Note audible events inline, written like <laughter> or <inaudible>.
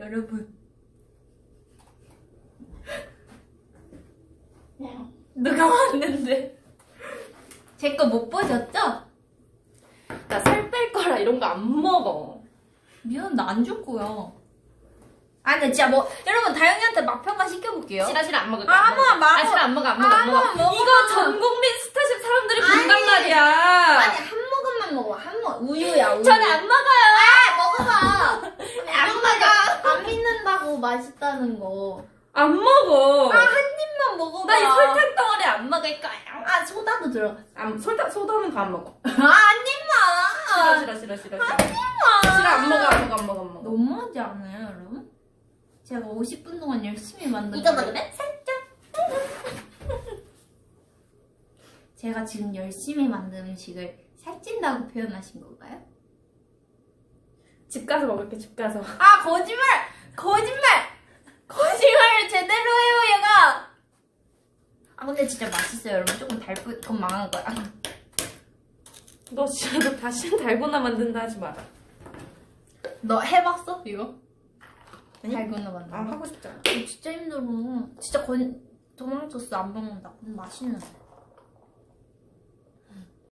여러분. <laughs> 누가 왔는데? 제 거 못 보셨죠? 나 살 뺄 거라 이런 거 안 먹어. 미안, 나 안 줄 거야. 아, 근데 진짜 뭐, 여러분, 다영이한테 맛 평가 시켜볼게요. 싫어 싫어 안 먹을 아, 한 번만 아 맛. 싫어 안 먹어 안 먹어 아, 안 먹어. 이거 전 국민 스타쉽 사람들이 본단. 말이야. 아니, 한 모금만 먹어. 한 모금. 우유야, 우유. 저는 안 먹어요. 아, 먹어봐. 안 먹어. 안 믿는다고 맛있다는 거. 안 먹어. 아, 한 입만 먹어봐. 나 이 설탕 덩어리 안 먹을 거야. 아, 소다도 들어. 안 설탕 소다는 다안 먹어. 아, 한 입만. 싫어 싫어 싫어 싫어. 싫어 싫어 안 먹어 안 먹어 안 먹어 안 먹어. 너무하지 않아요, 여러분? 제가 50분 동안 열심히 만든 이거 거예요. 먹으면 <laughs> 제가 지금 열심히 만든 음식을 살찐다고 표현하신 건가요? 집 가서 먹을게 집 가서. 아, 거짓말! 거짓말! 거짓말을 제대로 해요, 얘가! 아, 근데 진짜 맛있어요, 여러분. 조금 달콤, 건 망한 거야. 너 진짜 너 다시는 달고나 만든다 하지 마라. 너 해봤어, 이거? 아니? 달고나 만든 거? 아 하고 싶잖아. 진짜 힘들어. 진짜 건, 도망쳤어, 안 먹는다. 근데 맛있는데.